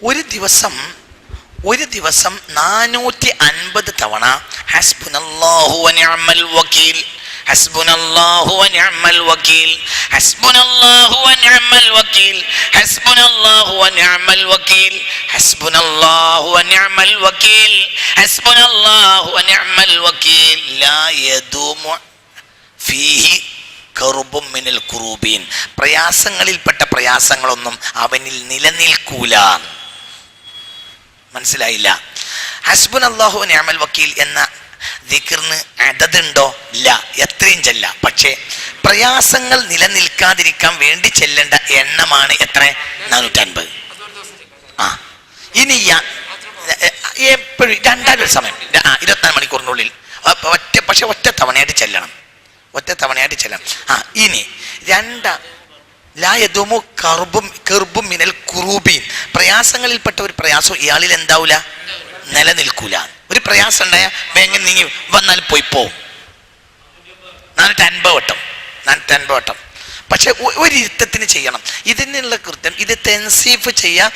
ഒരു ദിവസം ഒരു ദിവസം നാനൂറ്റി അൻപത് തവണ വക്കീൽ മിനൽ പ്രയാസങ്ങളിൽപ്പെട്ട പ്രയാസങ്ങളൊന്നും അവനിൽ നിലനിൽക്കൂലാണ് മനസ്സിലായില്ല. ഹസ്ബുൻ അള്ളാഹു നിഅമൽ വക്കീൽ എന്ന ദിക്കറിന് അതതുണ്ടോ ഇല്ല. എത്രയും ചെല്ല. പക്ഷേ പ്രയാസങ്ങൾ നിലനിൽക്കാതിരിക്കാൻ വേണ്ടി ചെല്ലേണ്ട എണ്ണമാണ് എത്ര? നാനൂറ്റൻപത്. ആ. ഇനി എപ്പോഴും രണ്ടാം സമയം. ഇരുപത്തിനാല് മണിക്കൂറിനുള്ളിൽ. ഒറ്റ പക്ഷെ ഒറ്റ തവണയായിട്ട് ചെല്ലണം. ഒറ്റ തവണയായിട്ട് ചെല്ലണം. ആ ഇനി രണ്ടാ ലായതുമോ കർബും കെർബും മിനൽ കുറൂബീൻ. പ്രയാസങ്ങളിൽപ്പെട്ട ഒരു പ്രയാസം ഇയാളിൽ എന്താവൂല? നിലനിൽക്കൂല. ഒരു പ്രയാസം ഉണ്ടായ വേഗം നീങ്ങി വന്നാൽ പോയി പോവും. നാനൂറ്റി അൻപത് വട്ടം. നാനൂറ്റി അൻപത് വട്ടം. പക്ഷെ ഒരിത്തത്തിന് ചെയ്യണം. ഇതിനുള്ള കൃത്യം ഇത് തെൻസീഫ് ചെയ്യാം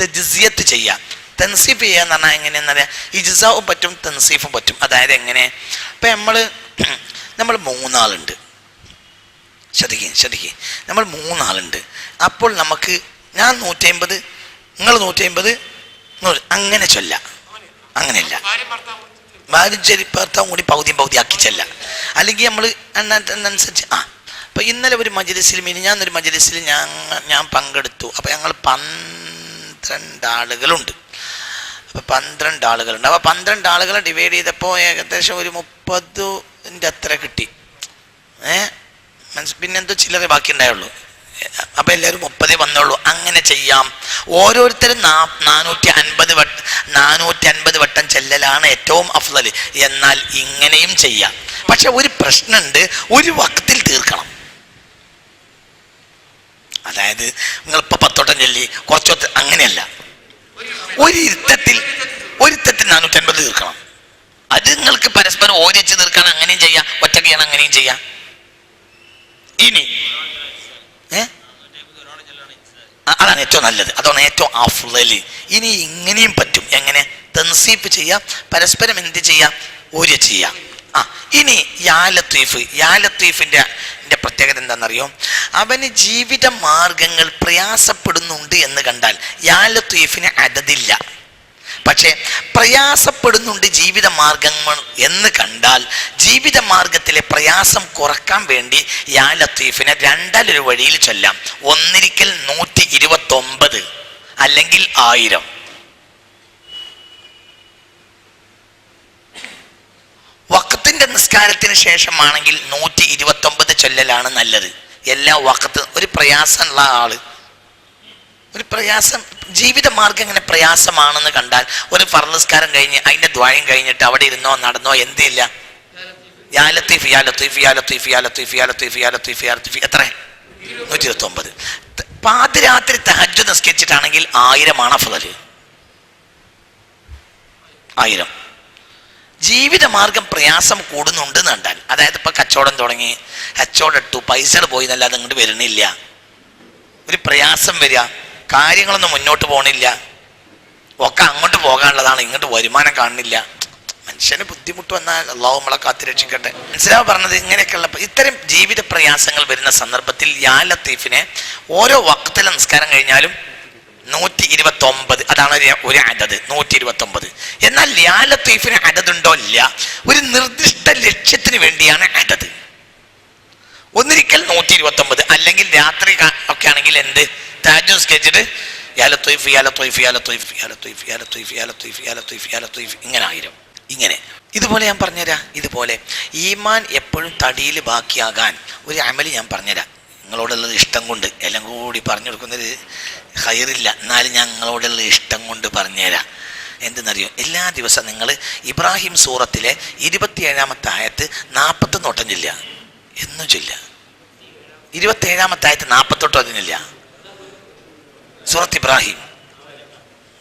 തജിസിയത്ത് ചെയ്യാം. തെൻസീഫ് ചെയ്യുക എന്ന് പറഞ്ഞാൽ എങ്ങനെയെന്ന് പറയാം ഇജ്സാവും പറ്റും തെൻസീഫും പറ്റും. അതായത് എങ്ങനെ? ഇപ്പം നമ്മൾ നമ്മൾ മൂന്നാളുണ്ട്. ശ്രദ്ധിക്കുക ശ്രദ്ധിക്കുക നമ്മൾ മൂന്നാളുണ്ട്. അപ്പോൾ നമുക്ക് ഞാൻ നൂറ്റി അമ്പത് നിങ്ങൾ നൂറ്റി അമ്പത് അങ്ങനെ ചൊല്ല. അങ്ങനെയല്ല. ഭാര്യ ഭർത്താവും കൂടി പകുതിയും പകുതി ആക്കി ചെല്ല. അല്ലെങ്കിൽ നമ്മൾ അനുസരിച്ച് ആ. അപ്പൊ ഇന്നലെ ഒരു മജലിസിൽ മിനിഞ്ഞാന്നൊരു മജലിസിൽ ഞാൻ ഞാൻ പങ്കെടുത്തു. അപ്പൊ ഞങ്ങൾ പന്ത്രണ്ട് ആളുകളുണ്ട്. അപ്പൊ പന്ത്രണ്ട് ആളുകളുണ്ട്. അപ്പൊ പന്ത്രണ്ട് ആളുകളെ ഡിവൈഡ് ചെയ്തപ്പോൾ ഏകദേശം ഒരു മുപ്പതിന്റെ അത്ര കിട്ടി. ഏ? മനസ്സ് പിന്നെന്തോ ചില്ലറ ബാക്കി ഉണ്ടായുള്ളൂ അപ്പൊ എല്ലാവരും മുപ്പതേ വന്നോളൂ. അങ്ങനെ ചെയ്യാം. ഓരോരുത്തരും നാ നാനൂറ്റി അൻപത് വട്ട നാനൂറ്റി അൻപത് വട്ടം ചെല്ലലാണ് ഏറ്റവും അഫ്ലൽ എന്നാൽ ഇങ്ങനെയും ചെയ്യാം. പക്ഷെ ഒരു പ്രശ്നമുണ്ട്. ഒരു വക്തിൽ തീർക്കണം. അതായത് നിങ്ങൾ ഇപ്പൊ പത്തോട്ടം ചൊല്ലി കുറച്ചൊത്ത് അങ്ങനെയല്ല. ഒരു ഇരുത്തത്തിൽ ഒരുത്തത്തിൽ നാനൂറ്റി അൻപത് തീർക്കണം. അത് നിങ്ങൾക്ക് പരസ്പരം ഓരിച്ച് തീർക്കാൻ അങ്ങനെയും ചെയ്യാം. ഒറ്റയ്ക്ക് ചെയ്യണം. അങ്ങനെയും ചെയ്യാം. ഇനി. അതാണ് ഏറ്റവും നല്ലത്. അതാണ് ഏറ്റവും അഫ്ലല്. ഇനി ഇങ്ങനെയും പറ്റും. എങ്ങനെ? തൻസീഫ് ചെയ്യാം പരസ്പരം എന്ത് ചെയ്യാം? ഒരു ചെയ്യാം. ആ ഇനി യാ ലത്തീഫ് യാ ലത്തീഫിന്റെ പ്രത്യേകത എന്താണെന്നറിയോ? അവന് ജീവിത മാർഗങ്ങൾ പ്രയാസപ്പെടുന്നുണ്ട് എന്ന് കണ്ടാൽ യാ ലത്തീഫിന് അതതില്ല പക്ഷേ പ്രയാസപ്പെടുന്നുണ്ട് ജീവിത മാർഗങ്ങൾ എന്ന് കണ്ടാൽ ജീവിത മാർഗത്തിലെ പ്രയാസം കുറയ്ക്കാൻ വേണ്ടി യാ ലത്തീഫിനെ രണ്ടാലൊരു വഴിയിൽ ചൊല്ലാം. ഒന്നിരിക്കൽ നൂറ്റി ഇരുപത്തൊമ്പത് അല്ലെങ്കിൽ ആയിരം. വക്കത്തിന്റെ നിസ്കാരത്തിന് ശേഷമാണെങ്കിൽ നൂറ്റി ഇരുപത്തൊമ്പത് ചൊല്ലലാണ് നല്ലത്. എല്ലാ വക്കത്ത് ഒരു പ്രയാസമുള്ള ആൾ. ഒരു പ്രയാസം ജീവിത മാർഗം ഇങ്ങനെ പ്രയാസമാണെന്ന് കണ്ടാൽ ഒരു ഫർനിസ്കാരം കഴിഞ്ഞ് അതിന്റെ ദ്വായം കഴിഞ്ഞിട്ട് അവിടെ ഇരുന്നോ നടന്നോ എന്തില്ല? എത്ര? പാതിരാത്രി തഹജ് നിസ്കരിച്ചിട്ടാണെങ്കിൽ ആയിരമാണ് അഫ്ലല് ആയിരം. ജീവിതമാർഗം പ്രയാസം കൂടുന്നുണ്ട് കണ്ടാൽ അതായത് ഇപ്പൊ കച്ചവടം തുടങ്ങി കച്ചവടം ഇട്ടു പൈസ പോയി എന്നല്ലാതെ ഇങ്ങോട്ട് വരുന്നില്ല. ഒരു പ്രയാസം വരിക. കാര്യങ്ങളൊന്നും മുന്നോട്ട് പോകണില്ല ഒക്കെ അങ്ങോട്ട് പോകാനുള്ളതാണ്. ഇങ്ങോട്ട് വരുമാനം കാണുന്നില്ല. മനുഷ്യന് ബുദ്ധിമുട്ട് വന്നാൽ അള്ളാഹു നമ്മളെ കാത്തി രക്ഷിക്കട്ടെ. മനസ്സിലാവ് പറഞ്ഞത്? ഇങ്ങനെയൊക്കെയുള്ള ഇത്തരം ജീവിത പ്രയാസങ്ങൾ വരുന്ന സന്ദർഭത്തിൽ യാ ലത്തീഫിനെ ഓരോ വക്കത്തിലെ നിസ്കാരം കഴിഞ്ഞാലും നൂറ്റി ഇരുപത്തി ഒമ്പത് അതാണ് ഒരു അടത് നൂറ്റി ഇരുപത്തി ഒമ്പത് എന്നാൽ യാ ലത്തീഫിന് അടതുണ്ടോ ഇല്ല. ഒരു നിർദ്ദിഷ്ട ലക്ഷ്യത്തിന് വേണ്ടിയാണ് അടത് ഒന്നിരിക്കൽ നൂറ്റി ഇരുപത്തി ഒമ്പത് അല്ലെങ്കിൽ രാത്രി ഒക്കെ ആണെങ്കിൽ എന്ത്? താജ് സ്കെച്ചിട്ട് യാലത്തൊയ്ഫ് യാലത്തൊയ്ഫ് യാലത്തൊയ്ഫ് യാലത്തൊയ്ഫ് യാലത്തൊയ്ഫ് യാലത്തൊയ്ഫ് യാലത്തൊയ്ഫ് യാലത്തൊയ്ഫ് ഇങ്ങനെ ആയിരം. ഇങ്ങനെ. ഇതുപോലെ ഞാൻ പറഞ്ഞുതരാം. ഇതുപോലെ. ഈമാൻ എപ്പോഴും തടിയിൽ ബാക്കിയാകാൻ ഒരു അമൽ ഞാൻ പറഞ്ഞുതരാം. നിങ്ങളോടുള്ളത് ഇഷ്ടം കൊണ്ട്. എല്ലാം കൂടി പറഞ്ഞു കൊടുക്കുന്നൊരു ഹയറില്ല എന്നാലും ഞങ്ങളോടുള്ള ഇഷ്ടം കൊണ്ട് പറഞ്ഞുതരാം. എന്തെന്നറിയോ? എല്ലാ ദിവസവും നിങ്ങൾ ഇബ്രാഹിം സൂറത്തിലെ ഇരുപത്തിയേഴാമത്തെ ആയത്ത് നാൽപ്പത്തൊന്ന് ഒട്ടം എന്നും ചൊല്ലുക ഇരുപത്തിയേഴാമത്തെ ആയത്ത് നാൽപ്പത്തൊട്ട് അതിനില്ല സൂറത്ത് ഇബ്രാഹിം.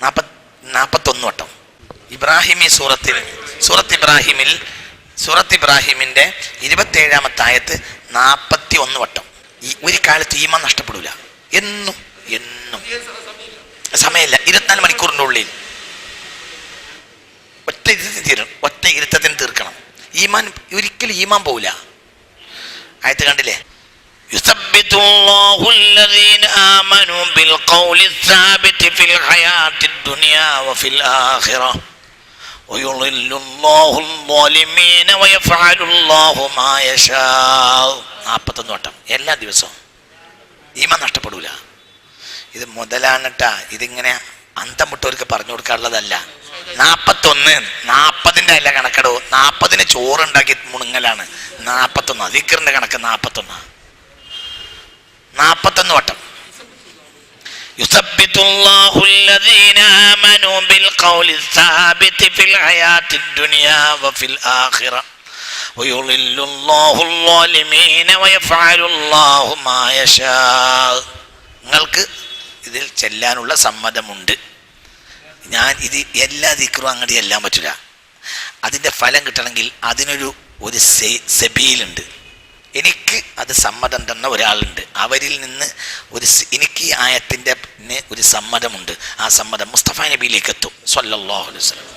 നാൽപ്പത് നാൽപ്പത്തൊന്ന് വട്ടം. ഇബ്രാഹിമി സൂറത്തിൽ സൂറത്ത് ഇബ്രാഹിമിൽ സൂറത്ത് ഇബ്രാഹിമിന്റെ ഇരുപത്തേഴാമത്തെ ആയത്ത് നാൽപ്പത്തി ഒന്ന് വട്ടം. ഈ ഒരു കാലത്ത് ഈമ നഷ്ടപ്പെടൂല. എന്നും എന്നും. സമയമില്ല. ഇരുപത്തിനാല് മണിക്കൂറിന്റെ ഉള്ളിൽ. ഒറ്റ ഇരുത്തത്തിന് തീരണം ഒറ്റ ഇരുത്തത്തിന് തീർക്കണം. ഈമാൻ ഒരിക്കലും ഈമാൻ പോവില്ല. ആയത്ത് കണ്ടില്ലേ? يثبت الله الذين آمنوا بالقول الثابت في الحياة الدنيا وفي الآخرة ويضل الله الظالمين ويفعل الله ما يشاء നാൽപ്പത്തൊന്ന് വട്ടം എല്ലാ ദിവസവും ഈമ നഷ്ടപ്പെടൂല ഇത് മുതലാണിട്ടാ ഇതിങ്ങനെ അന്തം വിട്ടവർക്ക് പറഞ്ഞു കൊടുക്കാനുള്ളതല്ല നാപ്പത്തൊന്ന് നാപ്പതിന്റെ അല്ല കണക്കെടോ നാപ്പതിന് ചോറുണ്ടാക്കി മുണുങ്ങലാണ് നാപ്പത്തൊന്ന് അതിക്കറിന്റെ കണക്ക് നാപ്പത്തൊന്ന് നാപ്പത്തൊന്ന് വട്ടം يثبت الله الذين آمنوا بالقول الثابت في الحياة الدنيا وفي الآخرة ويضل الله الظالمين ويفعل الله ما يشاء നിങ്ങൾക്ക് ഇതിൽ ചെല്ലാനുള്ള സമ്മതമുണ്ട് ഞാൻ ഇത് എല്ലാ ദിക്കറും അങ്ങോട്ട് ചെല്ലാൻ പറ്റില്ല അതിൻ്റെ ഫലം കിട്ടണമെങ്കിൽ അതിനൊരു ഒരു സെ- സെബീലുണ്ട് എനിക്ക് അത് സമ്മതം തന്ന ഒരാളുണ്ട്. അവരിൽ നിന്ന് ഒരു എനിക്ക് ഈ ആയത്തിന്റെ ഒരു സമ്മതമുണ്ട്. ആ സമ്മതം മുസ്തഫ നബിയിലേക്ക് എത്തും സല്ലല്ലാഹു അലൈഹി വസല്ലം.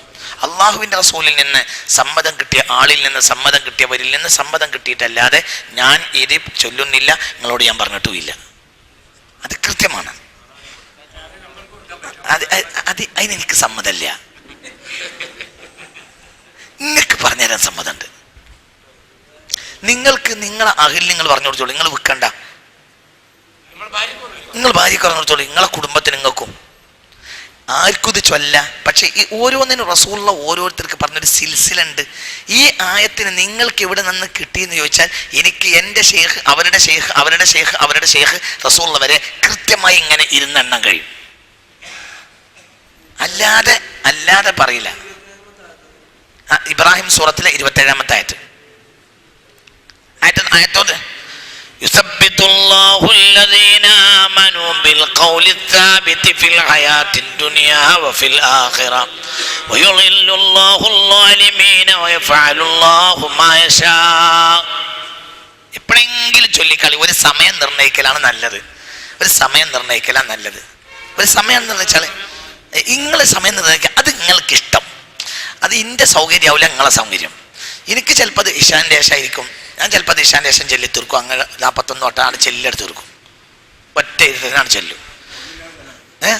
അള്ളാഹുവിന്റെ റസൂലിൽ നിന്ന് സമ്മതം കിട്ടിയ ആളിൽ നിന്ന് സമ്മതം കിട്ടിയവരിൽ നിന്ന് സമ്മതം കിട്ടിയിട്ടല്ലാതെ ഞാൻ ഇത് ചൊല്ലുന്നില്ല നിങ്ങളോട് ഞാൻ പറഞ്ഞിട്ടുമില്ല. അത് കൃത്യമാണ്. അത് അത് അത് അതിനെനിക്ക് സമ്മതമല്ല. നിങ്ങൾക്ക് പറഞ്ഞുതരാൻ സമ്മതമുണ്ട്. നിങ്ങൾക്ക് നിങ്ങളെ അകലിൽ നിങ്ങൾ പറഞ്ഞു കൊടുത്തോളൂ. നിങ്ങൾ വിൽക്കണ്ട നിങ്ങൾ ഭാര്യ പറഞ്ഞു കൊടുത്തോളൂ. നിങ്ങളെ കുടുംബത്തിന് നിങ്ങൾക്കും. ആർക്കും ഇത് ചൊല്ല. പക്ഷെ ഈ ഓരോന്നിനും റസൂള്ള ഓരോരുത്തർക്ക് പറഞ്ഞൊരു സിൽസിലുണ്ട്. ഈ ആയത്തിന് നിങ്ങൾക്ക് എവിടെ നിന്ന് കിട്ടിയെന്ന് ചോദിച്ചാൽ എനിക്ക് എന്റെ ഷേഖ് അവരുടെ ഷേഖ് അവരുടെ ഷേഖ് അവരുടെ ഷേഖ് റസൂള്ള വരെ കൃത്യമായി ഇങ്ങനെ ഇരുന്നെണ്ണം കഴിയും. അല്ലാതെ അല്ലാതെ പറയില്ല. ഇബ്രാഹിം സൂറത്തിലെ ഇരുപത്തേഴാമത്തെ ആയത്ത്. ആയത്ത് ആയത്തോത് يثبت الله الذين آمنوا بالقول الثابت في الحياة الدنيا وفي الآخرة ويضل الله الظالمين ويفعل الله ما يشاء എപ്പോഴെങ്കിലും ചൊല്ലിക്കളി ഒരു സമയം നിർണ്ണയിക്കലാണ് നല്ലത് ഒരു സമയം നിർണ്ണയിക്കലാണ് നല്ലത് ഒരു സമയം നിർണ്ണയിച്ചാൽ നിങ്ങൾ സമയം നിർണ്ണയിക്കുക അത് നിങ്ങൾക്ക് ഇഷ്ടം അത് എൻ്റെ സൗകര്യമാവില്ല നിങ്ങളെ സൗകര്യം എനിക്ക് ചിലപ്പോൾ അത് ഇഷാൻ്റെ ശേഷമായിരിക്കും ഞാൻ ചിലപ്പോൾ ശേഷം ചെല്ലി തീർക്കും. അങ്ങനെ നാൽപ്പത്തൊന്ന് തൊട്ടാണ് ചെല്ലെടുത്ത് തീർക്കും. ഒറ്റ ഇരുന്നാണ് ചെല്ലും. ഏ?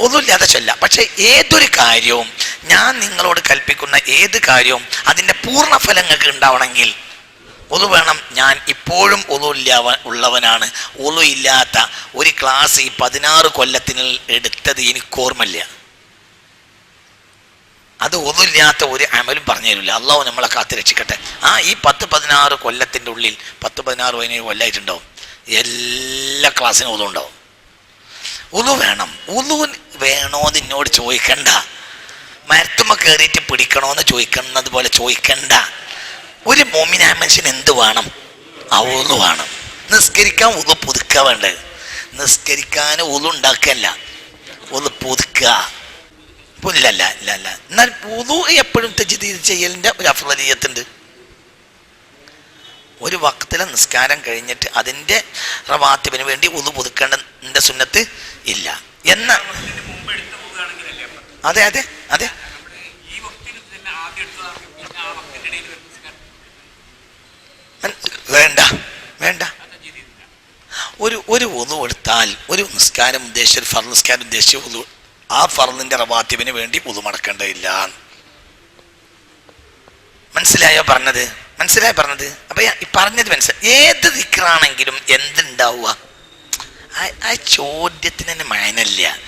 ഒന്നുമില്ലാതെ ചൊല്ല. പക്ഷെ ഏതൊരു കാര്യവും ഞാൻ നിങ്ങളോട് കൽപ്പിക്കുന്ന ഏത് കാര്യവും അതിന്റെ പൂർണ ഫലങ്ങൾക്ക് ഉണ്ടാവണമെങ്കിൽ ഒതു വേണം. ഞാൻ ഇപ്പോഴും ഒതു ഉള്ളവനാണ്. ഒതു ഇല്ലാത്ത ഒരു ക്ലാസ് ഈ പതിനാറ് കൊല്ലത്തിനിൽ എടുത്തത് എനിക്ക് ഓർമ്മയില്ല അത് ഒന്നുമില്ലാത്ത ഒരു അമലും പറഞ്ഞു തരില്ല. അള്ളാഹു നമ്മളെ കാത്തു രക്ഷിക്കട്ടെ. ആ ഈ പത്ത് പതിനാറ് കൊല്ലത്തിന്റെ ഉള്ളിൽ പത്ത് പതിനാറ് പതിനേഴ് കൊല്ലമായിട്ടുണ്ടാവും എല്ലാ ക്ലാസ്സിനും ഉതു ഉണ്ടാവും. ഉതു വേണം. ഉതു വേണോന്ന് എന്നോട് ചോദിക്കണ്ട. മരത്തുമ്മ കയറിയിട്ട് പിടിക്കണോന്ന് ചോദിക്കുന്നത് പോലെ ചോദിക്കണ്ട. ഒരു മോമിനായ മനുഷ്യൻ എന്ത് വേണം? ഉതു വേണം. നിസ്കരിക്കാൻ ഉതു പുതുക്കുക വേണ്ടത്. നിസ്കരിക്കാൻ ഉതു ഉണ്ടാക്കല്ല ഒന്ന് പുതുക്കുക. ഇല്ല ഇല്ല. എന്നാൽ പൊതു എപ്പോഴും തെജിദീദ് ചെയ്യലിന്റെ ഒരു അഫ്ലീയത്തുണ്ട് ഒരു വക്തിലെ നിസ്കാരം കഴിഞ്ഞിട്ട് അതിന്റെ റവാത്തിപ്പിന് വേണ്ടി ഉതു പുതുക്കേണ്ട സുന്നത്ത് ഇല്ല. എന്ന? അതെ അതെ അതെ. വേണ്ട വേണ്ട. ഒരു ഒരു ഒന്നു എടുത്താൽ ഒരു നിസ്കാരം ഉദ്ദേശിച്ച ഒരു ഫർ നിസ്കാരം ഉദ്ദേശിച്ച ഒന്നു ആ ഫർദിന്റെ റവാത്തിബിന് വേണ്ടി പുതുമടക്കേണ്ടതില്ല. മനസ്സിലായോ പറഞ്ഞത്? മനസ്സിലായോ പറഞ്ഞത്? അപ്പൊ പറഞ്ഞത് മനസ്സിലായി ഏത് ദിക്റാണെങ്കിലും എന്തുണ്ടാവുക? ആ ചോദ്യത്തിന് തന്നെ മയനല്ല.